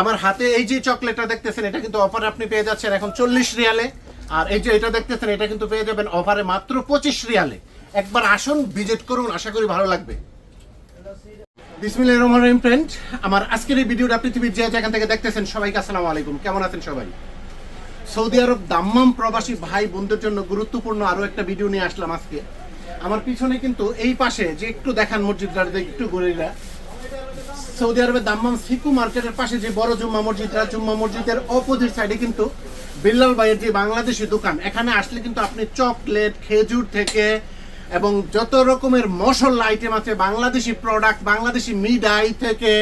আমার হাতে এই যে চকলেটটা দেখতেছেন, এটা কিন্তু অফারে আপনি পেয়ে যাচ্ছেন এখন চল্লিশ রিয়ালে। আর এই যে এটা দেখতেছেন, এটা কিন্তু পেয়ে যাবেন অফারে মাত্র পঁচিশ রিয়ালে। একবার আসুন, ভিজিট করুন, আশা করি ভালো লাগবে। বিসমিল্লাহির রহমানির রহিম ফ্রেন্ড আমার আজকের এই ভিডিওটা পৃথিবীর যে যেখান থেকে দেখতেছেন, সবাইকে আসসালামু আলাইকুম। কেমন আছেন সবাই? সৌদি আরব দাম্মাম প্রবাসী ভাই বোনদের জন্য গুরুত্বপূর্ণ আরও একটা ভিডিও নিয়ে আসলাম আজকে। আমার পিছনে কিন্তু এই পাশে যে একটু দেখান মসজিদটা একটু ঘুরিরা সৌদি আরবের দাম্মাম সিকু মার্কেটের পাশে যে বড় জুম্মা মসজিদ মসজিদটা জুম্মা মসজিদের অপোজিট সাইডে কিন্তু বিল্লাল ভাইয়ের যে বাংলাদেশি দোকান, এখানে আসলে কিন্তু আপনি চকলেট, খেজুর থেকে এবং যত রকমের মশলা আইটেম আছে, বাংলাদেশি প্রোডাক্ট বাংলাদেশি মিডাই থেকে,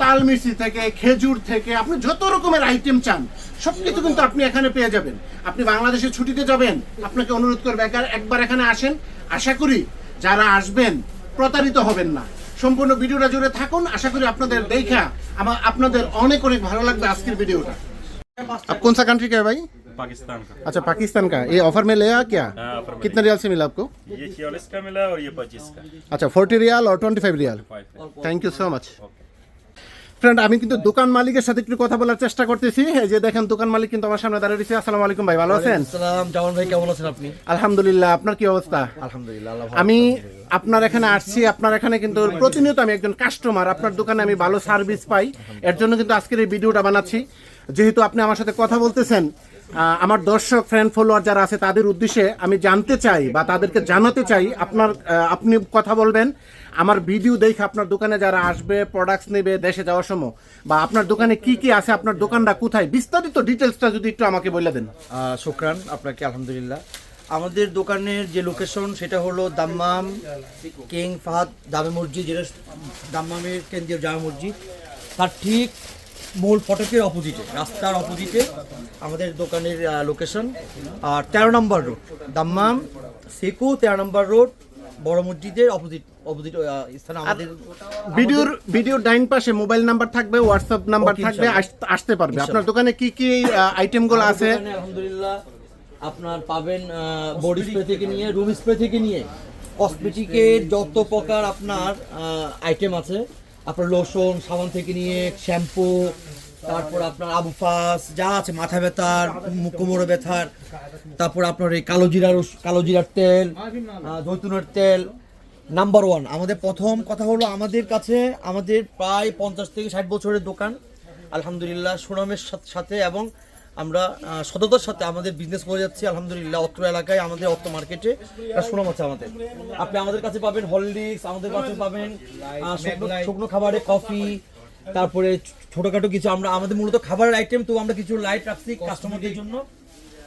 তালমির্চি থেকে, খেজুর থেকে, আপনি যত রকমের আইটেম চান, সবকিছু কিন্তু আপনি এখানে পেয়ে যাবেন। আপনি বাংলাদেশে ছুটিতে যাবেন, আপনাকে অনুরোধ করবে একবার এখানে আসেন। আশা করি যারা আসবেন, প্রতারিত হবেন না। সম্পূর্ণ ভিডিওটা জুড়ে থাকুন আশা করি আপনাদের দেখা আমার আপনাদের অনেক অনেক ভালো লাগবে আজকের ভিডিওটা आप कौन सा कंट्री का है भाई पाकिस्तान का अच्छा पाकिस्तान का ये ऑफर में लिया क्या हाँ, offer में कितने रियाल से मिला आपको ये छियालीस का मिला और ये पच्चीस का अच्छा फोर्टी रियाल और ट्वेंटी फाइव रियाल फाइव है thank you so much friend আমি কিন্তু দোকান মালিকের সাথে একটু কথা বলার চেষ্টা করতেছি। এই যে দেখেন দোকান মালিক কিন্তু আমার সামনে দাঁড়িয়ে রয়েছে। আসসালামু আলাইকুম ভাই ভালো আছেন? সালাম জামান ভাই কেমন আছেন আপনি? আলহামদুলিল্লাহ আপনার কি অবস্থা? আলহামদুলিল্লাহ আমি আপনার এখানে আসছি আপনার এখানে কিন্তু প্রতিনিয়ত আমি একজন কাস্টমার আপনার দোকানে আমি ভালো সার্ভিস পাই। এর জন্য কিন্তু আজকের এই ভিডিওটা বানাচ্ছি। যেহেতু আপনি আমার সাথে কথা বলতেছেন আমার দর্শক ফ্রেন্ড ফলোয়ার যারা আছে, তাদের উদ্দেশ্যে আমি জানতে চাই বা তাদেরকে জানাতে চাই আপনার আপনি কথা বলবেন। আমার ভিডিও দেখে আপনার দোকানে যারা আসবে প্রোডাক্টস নেবে, দেশে যাওয়ার সময়, বা আপনার দোকানে কি কি আছে, আপনার দোকানটা কোথায়, বিস্তারিত ডিটেলসটা যদি একটু আমাকে বলে দেন। শুক্রান, আপনাকে আলহামদুলিল্লাহ। আমাদের দোকানের যে লোকেশন সেটা হলো দাম্মাম কিং ফাহাদ জামে মসজিদ, যেটা দাম্মামের কেন্দ্রীয় জামে মসজিদ। তার ঠিক মূল ফটকের অপোজিটে রাস্তার অপোজিটে আমাদের দোকানের লোকেশন আর তেরো নম্বর রোড দাম্মাম সেকু তেরো নম্বর রোড বড় মসজিদের অপোজিট অপোজিট স্থানে আমাদের ভিডিওর ভিডিওর ডাইন পাশে মোবাইল নাম্বার থাকবে হোয়াটসঅ্যাপ নাম্বার থাকবে আস- আসতে পারবে। আপনার দোকানে কি কি আইটেমগুলো আছে? আলহামদুলিল্লাহ আপনার পাবেন বডি স্প্রে থেকে নিয়ে রুম স্প্রে থেকে নিয়ে। কসমেটিকের যত প্রকার আপনার আইটেম আছে আপনার লোশন, সাবান থেকে নিয়ে শ্যাম্পু, তারপর আপনার আবুফাস যা আছে, মাথা ব্যথার, কোমরে ব্যথার, তারপর আপনার এই কালো জিরার কালো জিরার তেল জৈতুনের তেল। নাম্বার ওয়ান আমাদের প্রথম কথা হলো আমাদের কাছে, আমাদের প্রায় পঞ্চাশ থেকে ষাট বছরের দোকান। আলহামদুলিল্লাহ, সুনামের সাথে এবং আমরা সততার সাথে আমাদের বিজনেস করে যাচ্ছি, আলহামদুলিল্লাহ, অত্র এলাকায়, আমাদের অত্র মার্কেটে সুনাম আছে আমাদের। আপনি আমাদের কাছে পাবেন হলডিক্স আমাদের কাছে পাবেন শুকনো খাবারে কফি তারপরে ছোটখাটো কিছু আমরা, আমাদের মূলত খাবারের আইটেম তো আমরা কিছু লাইট রাখছি কাস্টমারদের জন্য।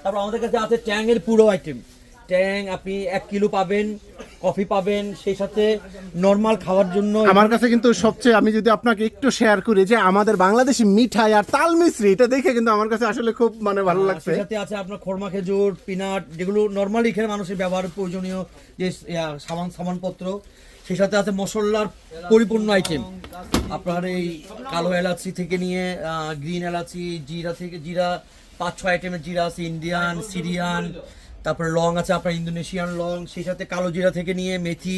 তারপর আমাদের কাছে আছে ট্যাংয়ের পুরো আইটেম ট্যাং আপনি এক কিলো পাবেন কফি পাবেন সেই সাথে নর্মাল খাওয়ার জন্য আমার কাছে কিন্তু সবচেয়ে আমি যদি আপনাকে একটু শেয়ার করি যে আমাদের বাংলাদেশি মিঠাই আর তাল মিশ্রি এটা দেখে কিন্তু আমার কাছে আসলে খুব মানে ভালো লাগছে। সেই সাথে আছে আপনার খোরমা খেজুর পিনাট যেগুলো নর্মালি এখানে মানুষের ব্যবহার প্রয়োজনীয় যে সামান সামানপত্র। সেই সাথে আছে মশলার পরিপূর্ণ আইটেম আপনার এই কালো এলাচি থেকে নিয়ে গ্রিন এলাচি জিরা থেকে জিরা পাঁচ ছয় আইটেমের জিরা আছে ইন্ডিয়ান সিরিয়ান তারপরে লং আছে আপনার ইন্দোনেশিয়ান লং সেই সাথে কালো জিরা থেকে নিয়ে মেথি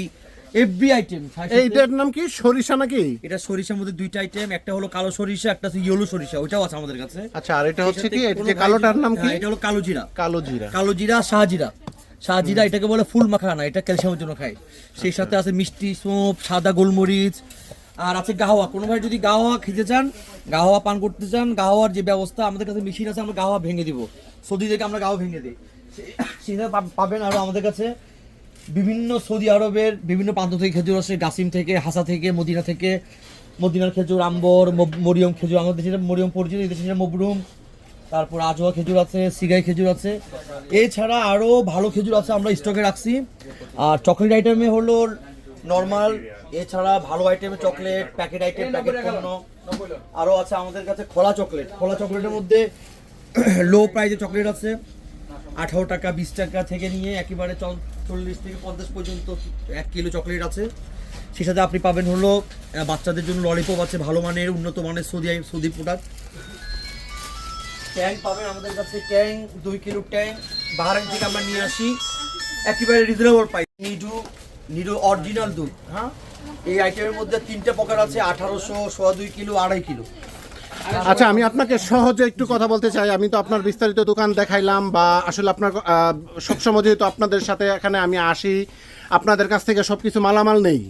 এভরি আইটেম এইটার নাম কি? সরিষা নাকি? এটা সরিষার মধ্যে দুইটা আইটেম একটা হলো কালো সরিষা একটা হচ্ছে ইয়েলো সরিষা ওইটাও আছে আমাদের কাছে। আচ্ছা আর এটা হচ্ছে কি? যে কালোটার নাম কি? হ্যাঁ, এটা হলো কালো জিরা। কালো জিরা। কালো জিরা শাহজিরা শাহজিরা এটাকে বলে ফুল মাখানা এটা ক্যালসিয়ামের জন্য খায়। সেই সাথে আছে মিষ্টি সোপ সাদা গোলমরিচ আর আছে গাওয়া কোনো ভাই যদি গাওয়া খেতে চান গাওয়া পান করতে চান গাওয়ার যে ব্যবস্থা আমাদের কাছে মেশিন আছে আমরা গাওয়া ভেঙে দিব। সৌদি থেকে আমরা গাওয়া ভেঙে দিই। সে- সেটা পা- পাবেন আরও আমাদের কাছে। বিভিন্ন সৌদি আরবের বিভিন্ন প্রান্ত থেকে খেজুর আসে গাসিম থেকে হাসা থেকে মদিনা থেকে। মদিনার খেজুর আম্বর মরিয়ম খেজুর আমাদের যেটা মরিয়ম পরিচিত এদের সেটা মবরুম। তারপর আজোয়া খেজুর আছে সিগাই খেজুর আছে। এছাড়া আরও ভালো খেজুর আছে আমরা স্টকে রাখছি। আর চকলেট আইটেমে হলো নর্মাল এছাড়া ভালো আইটেমে চকলেট প্যাকেট আইটেম প্যাকেট পণ্য। আরও আছে আমাদের কাছে খোলা চকলেট। খোলা চকলেটের মধ্যে লো প্রাইজে চকলেট আছে। আঠারো টাকা, বিশ টাকা থেকে নিয়ে একেবারে চল- চল্লিশ থেকে পঞ্চাশ পর্যন্ত এক কিলো চকলেট আছে। সেই সাথে আপনি পাবেন হলো বাচ্চাদের জন্য ললিপপ আছে, ভালো মানের, উন্নত মানের সৌদি সৌদি প্রোডাক্ট ট্যাঙ্ক পাবেন আমাদের কাছে ট্যাঙ্ক দুই কিলো ট্যাঙ্ক বাহারান থেকে আমরা নিয়ে আসি, একেবারে রিজনেবল পাই নিডু নিডু অরিজিনাল দুধ হ্যাঁ? এই আইটেমের মধ্যে তিনটে প্রকার আছে, আঠারোশো, সোয়া দুই কিলো আড়াই কিলো আচ্ছা আমি আপনাকে সহজে একটু কথা বলতে চাই। আমি তো আপনার বিস্তারিত দোকান দেখাইলাম বা আসলে আপনার সবসময় যেহেতু আপনাদের সাথে এখানে আমি আসি, আপনাদের কাছ থেকে সব কিছু মালামাল নেই।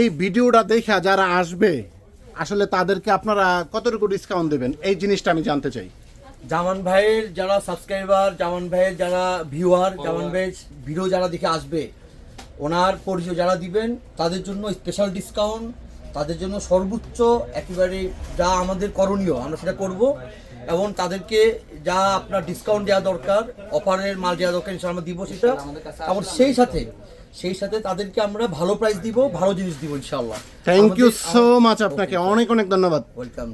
এই ভিডিওটা দেখা যারা আসবে, আসলে তাদেরকে আপনারা কতটুকু ডিসকাউন্ট দেবেন? এই জিনিসটা আমি জানতে চাই। জামান ভাইয়ের যারা সাবস্ক্রাইবার জামান ভাইয়ের যারা ভিউয়ার জামান ভাইয়ের ভিডিও যারা দেখে আসবে, ওনার পরিচয় যারা দিবেন, তাদের জন্য স্পেশাল ডিসকাউন্ট তাদের জন্য সর্বোচ্চ একেবারে যা আমাদের করণীয় আমরা সেটা করব এবং তাদেরকে যা আপনার ডিসকাউন্ট দেওয়া দরকার অফারের মাল দেওয়া দরকার সেটা আমরা দিব সেটা। এবং সেই সাথে সেই সাথে তাদেরকে আমরা ভালো প্রাইস দিব ভালো জিনিস দিব ইনশাল্লাহ থ্যাংক ইউ সো মাচ আপনাকে। অনেক অনেক ধন্যবাদ। ওয়েলকাম।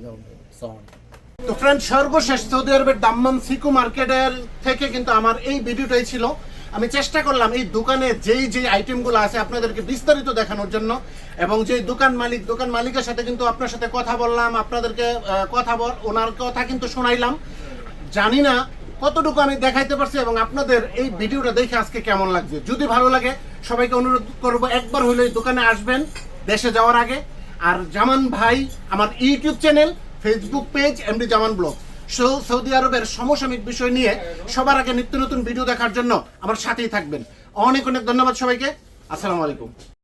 তো ফ্রেন্ড সর্বশেষ সৌদি আরবের দাম্মাম সিকু মার্কেটের থেকে কিন্তু আমার এই ভিডিওটাই ছিল। আমি চেষ্টা করলাম এই দোকানে যেই যেই আইটেমগুলো আছে আপনাদেরকে বিস্তারিত দেখানোর জন্য, এবং যে দোকান মালিক, দোকান মালিকের সাথে কিন্তু আপনার সাথে কথা বললাম, আপনাদেরকে কথা বল, ওনার কথা কিন্তু শোনাইলাম। জানি না কতটুকু আমি দেখাইতে পারছি এবং আপনাদের এই ভিডিওটা দেখে আজকে কেমন লাগছে। যদি ভালো লাগে, সবাইকে অনুরোধ করব একবার হলে দোকানে আসবেন, দেশে যাওয়ার আগে। আর জামান ভাই, আমার YouTube channel Facebook page MD Zaman blog Saudi আরবের সমসাময়িক বিষয় নিয়ে সবার আগে নিত্য নতুন ভিডিও দেখার জন্য আমার সাথেই থাকবেন। অনেক অনেক ধন্যবাদ সবাইকে। আসসালামু আলাইকুম।